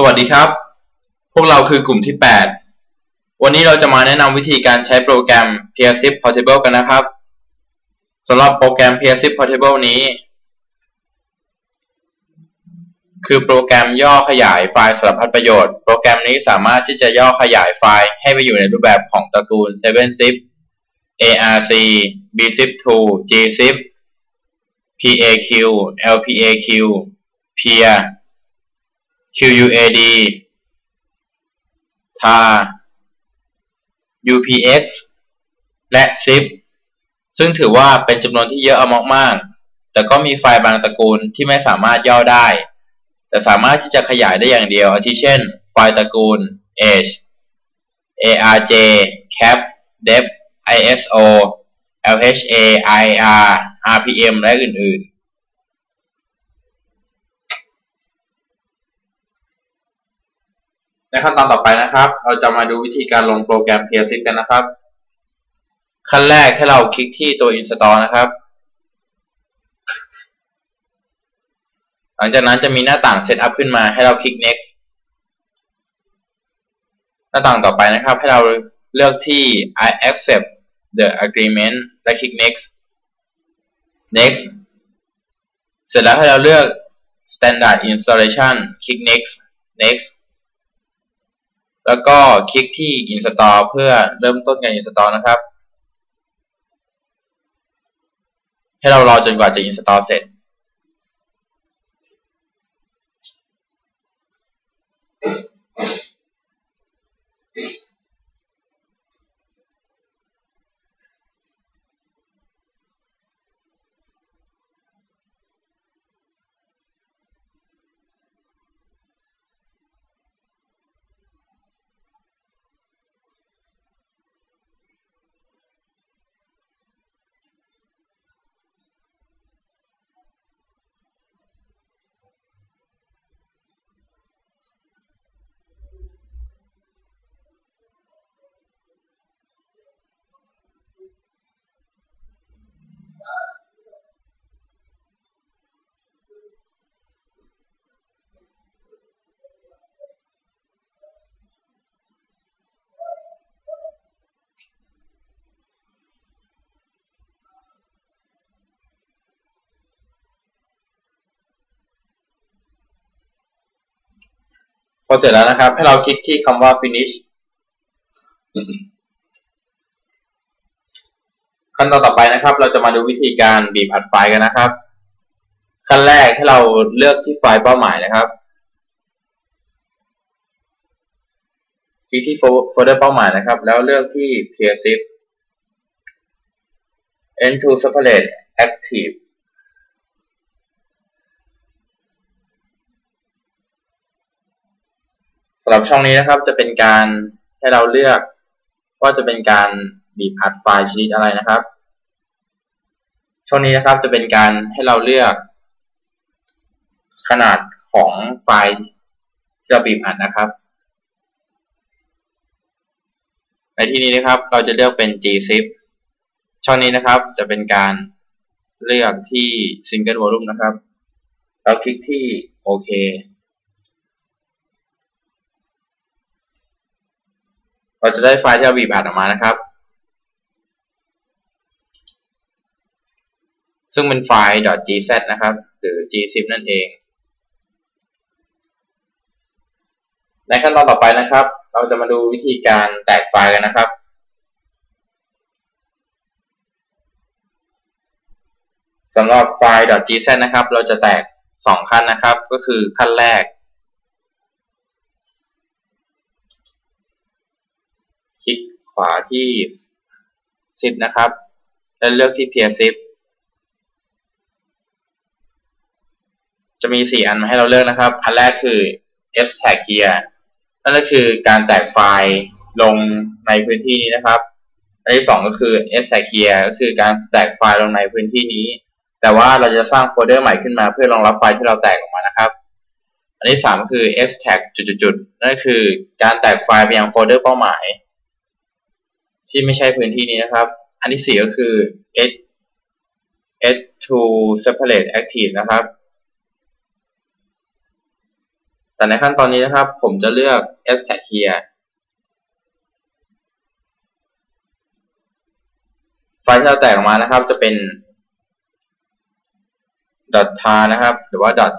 สวัสดีครับ พวกเราคือกลุ่มที่ 8 วันนี้เราจะมาแนะนำวิธีการใช้โปรแกรม p r z i p Portable กันนะครับสำหรับโปรแกรม p r z i p Portable นี้ คือโปรแกรมย่อขยายไฟล์สารพัดประโยชน์ โปรแกรมนี้สามารถที่จะย่อขยายไฟล์ให้ไปอยู่ในรูปแบบของตระกูล 7zip ARC bzip2 gzip PAQ LPAQ peer QUAD tar UPX และ zip ซึ่งถือว่าเป็นจำนวนที่เยอะอมากๆ แต่ก็มีไฟล์บางตระกูลที่ไม่สามารถย่อได้ แต่สามารถที่จะขยายได้อย่างเดียว อาทิเช่น ไฟล์ตระกูล age arj cap dep iso lha ir rpm และอื่นๆ ในขั้นตอนต่อไปนะครับ เราจะมาดูวิธีการลงโปรแกรม p s กันนะครับ ขั้นแรกให้เราคลิกที่ตัว install นะครับ หลังจากนั้นจะมีหน้าต่าง setup ขึ้นมาให้เราคลิก next หน้าต่างต่อไปนะครับ ให้เราเลือกที่ I accept the agreement และคลิก next next เสร็จแล้วให้เราเลือก standard installation คลิก next next แล้วก็คลิกที่ install เพื่อเริ่มต้นการ install นะครับ ให้เรารอจนกว่าจะ install เสร็จ พอเสร็จแล้วนะครับ ให้เราคลิกที่คำว่า finish ขั้นตอนต่อไปนะครับ เราจะมาดูวิธีการบีบอัดไฟล์กันนะครับ ขั้นแรกให้เราเลือกที่ไฟล์เป้าหมายนะครับ คลิกที่โฟลเดอร์เป้าหมายนะครับ แล้วเลือกที่ PSIP End to Separate Active ำหรับช่องนี้นะครับจะเป็นการให้เราเลือกว่าจะเป็นการบีบอัดไฟล์ชนิดอะไรนะครับ ช่องนี้นะครับจะเป็นการให้เราเลือก ขนาดของไฟล์ที่เราบีบอัดนะครับ ในที่นี้นะครับเราจะเลือกเป็น gzip ช่องนี้นะครับจะเป็นการเลือกที่ single volume นะครับ เราคลิกที่โอเค เราจะได้ไฟล์ที่เราบีบอัดออกมานะครับ ซึ่งเป็นไฟล์ .gz นะครับ หรือ gzip นั่นเอง ในขั้นตอนต่อไปนะครับ เราจะมาดูวิธีการแตกไฟล์กันนะครับสำหรับไฟล์ .gz นะครับ เราจะแตก 2 ขั้นนะครับ ก็คือขั้นแรก ขวาที่ซิปนะครับ แล้วเลือกที่ peer zip จะมี4อันมาให้เราเลือกนะครับ อันแรกคือ f tag here นั่นก็คือการแตกไฟล์ลงในพื้นที่นี้นะครับ อันที่2ก็คือ s tag here ก็คือการแตกไฟล์ลงในพื้นที่นี้ แต่ว่าเราจะสร้างโฟลเดอร์ใหม่ขึ้นมาเพื่อรองรับไฟล์ที่เราแตกออกมานะครับ อันที่3ก็คือ f tag จุดๆนั่นก็คือการแตกไฟล์ไปยังโฟลเดอร์เป้าหมาย ที่ไม่ใช่พื้นที่นี้นะครับ อันที่สี่ก็คือ s s to separate active นะครับ แต่ในขั้นตอนนี้นะครับ ผมจะเลือก s tag here ไฟล์ที่เราแตกออกมานะครับ จะเป็น .tar นะครับ หรือว่า .tar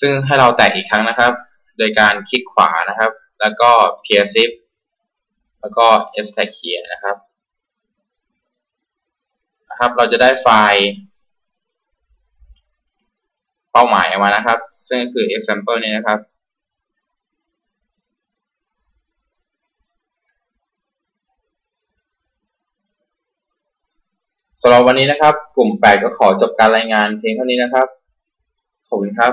ซึ่งให้เราแตกอีกครั้งนะครับ โดยการคลิกขวานะครับ แล้วก็ clear zip แล้วก็ s tag here นะครับนะครับ เราจะได้ไฟล์เป้าหมายออกมานะครับ ซึ่งก็คือ example นี้นะครับสำหรับวันนี้นะครับ กลุ่ม 8 ก็ขอจบการรายงานเพียงเท่านี้นะครับ ขอบคุณครับ